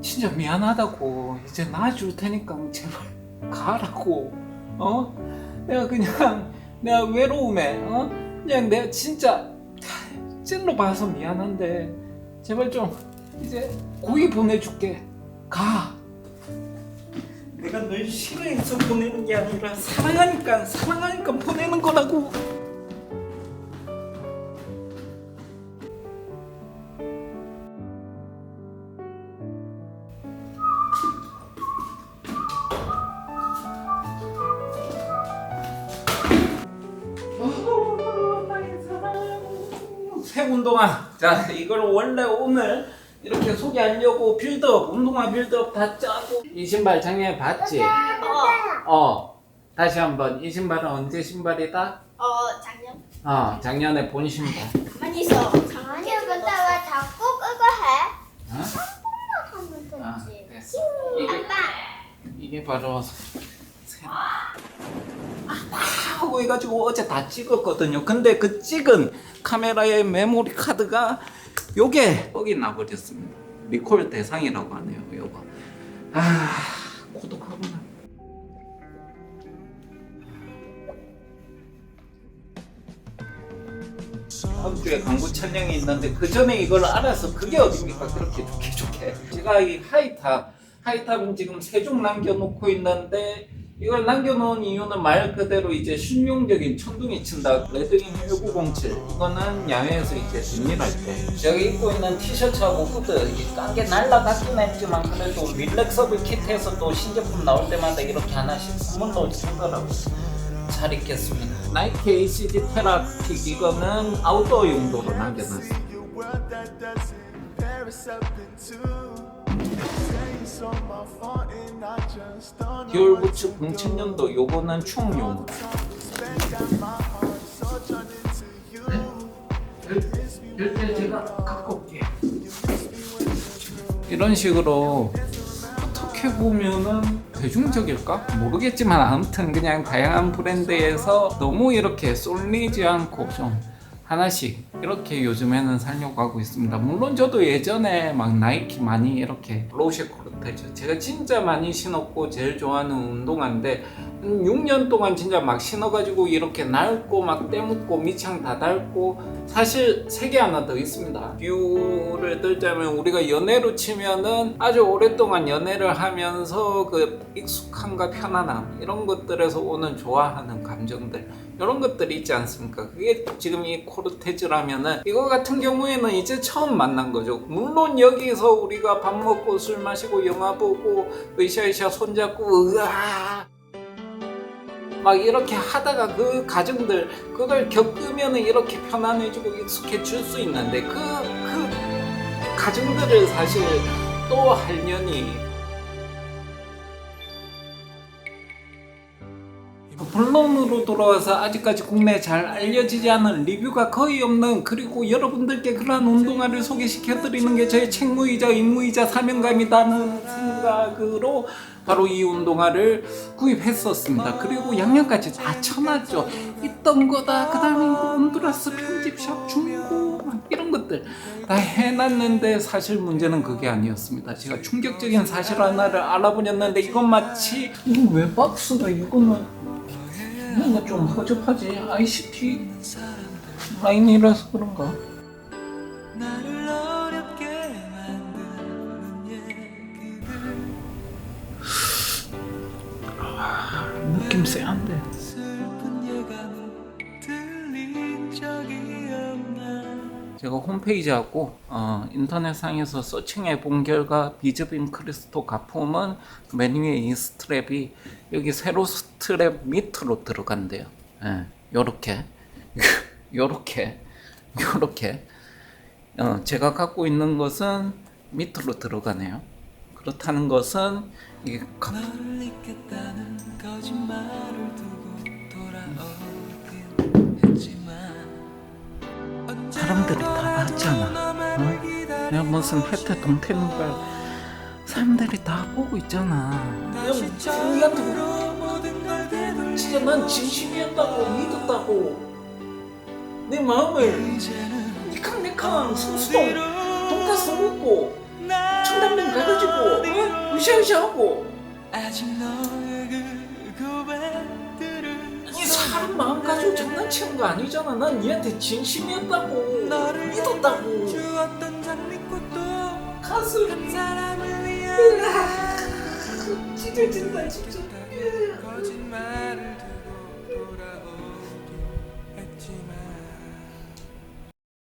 진짜 미안하다고. 이제 놔줄 테니까 제발 가라고. 어? 내가 그냥 내가 외로움에 어? 그냥 내가 진짜 찔러 봐서 미안한데 제발 좀 이제 고기 보내줄게. 가. 내가 널 싫어해서 보내는 게 아니라 사랑하니까 사랑하니까 보내는 거라고 운동화. 자, 이걸 원래 오늘 이렇게 소개하려고 빌드업, 운동화 빌드업 다 짜고 이 신발 작년에 봤지? 어, 어. 다시 한번 이 신발은 언제 신발이다? 어, 작년? 어, 작년에 본 신발. 가만히 있어. 아니 근데 왜 자꾸 그거 해? 어? 하면 아, 되지. 됐어. 이게 이게 바로 새- 아, 하고 해가지고 어제 다 찍었거든요. 근데 그 찍은 카메라의 메모리 카드가 요게 뻑이 나버렸습니다. 리콜 대상이라고 하네요. 요거. 아 고독하구나. 다음 주에 광고 촬영이 있는데 그 전에 이걸 알아서 그게 어딥니까 그렇게 좋게 좋게 제가 이 하이탑 하이탑은 지금 세 종 남겨놓고 있는데 이걸 남겨놓은 이유는 말 그대로 이제 실용적인 천둥이 친다 레드인 1907 이거는 야외에서 이제 뒷일할 때 제가 입고 있는 티셔츠하고 후드 깐게 날라갔긴 했지만 그래도 릴렉서블 키트에서 또 신제품 나올 때마다 이렇게 하나씩 선물로 주더라고요 잘 입겠습니다. 나이키 ACG 테라틱 이거는 아웃도어 용도로 남겨놨어요. 디올 부츠 07년도 요거는 충용으로. 일단 제가 갖고 올게요. 이런 식으로 어떻게 보면은 대중적일까? 모르겠지만 아무튼 그냥 다양한 브랜드에서 너무 이렇게 쏠리지 않고 좀 하나씩 이렇게 요즘에는 살려고 하고 있습니다. 물론 저도 예전에 막 나이키 많이 이렇게 로쉐 코르테즈 제가 진짜 많이 신었고 제일 좋아하는 운동화인데 한 6년 동안 진짜 막 신어가지고 이렇게 낡고 막 때묻고 밑창 다 닳고 사실 세 개 하나 더 있습니다. 뷰를 들자면 우리가 연애로 치면은 아주 오랫동안 연애를 하면서 그 익숙함과 편안함 이런 것들에서 오는 좋아하는 감정들 이런 것들이 있지 않습니까? 그게 지금 이 코르테즈라면 은 이거 같은 경우에는 이제 처음 만난 거죠. 물론 여기서 우리가 밥 먹고 술 마시고 영화 보고 으쌰으쌰 손잡고 으아 막 이렇게 하다가 그 가정들 그걸 겪으면 이렇게 편안해지고 익숙해질 수 있는데 그, 그 가정들을 사실 또 하려니 본론으로 돌아와서 아직까지 국내에 잘 알려지지 않은 리뷰가 거의 없는 그리고 여러분들께 그러한 운동화를 소개시켜드리는 게 저의 책무이자 임무이자 사명감이라는 생각으로 바로 이 운동화를 구입했었습니다. 그리고 양념까지 다 쳐놨죠. 있던 거다. 그 다음에 온두라스 편집샵 중고 막 이런 것들 다 해놨는데 사실 문제는 그게 아니었습니다. 제가 충격적인 사실 하나를 알아버렸는데 이건 마치 이거 왜 박스가 이거는 뭔가 좀 허접하지. ICT 라인이라서 그런가. 얘기들. 느낌 쎄한데 제가 홈페이지하고 어, 인터넷상에서 서칭해 본 결과 비즈빔 크리스토 가품은 맨 위에 이 스트랩이 여기 세로 스트랩 밑으로 들어간대요. 예, 요렇게 요렇게 요렇게 어, 제가 갖고 있는 것은 밑으로 들어가네요. 그렇다는 것은 이게 가- 너 무슨 혜태 동태는 걸 사람들이 다 보고 있잖아. 우리한테 진짜 난 진심이었다고 믿었다고. 내 마음을 니캉니캉 성수동 돈가스 먹고 나 청담동 가가지고 어? 으쌰으쌰하고. 이 사람 마음 가지고 장난치는 거 아니잖아. 난 니한테 진심이었다고 믿었다고 가슴 한 사람을 위한 찢어진다 진짜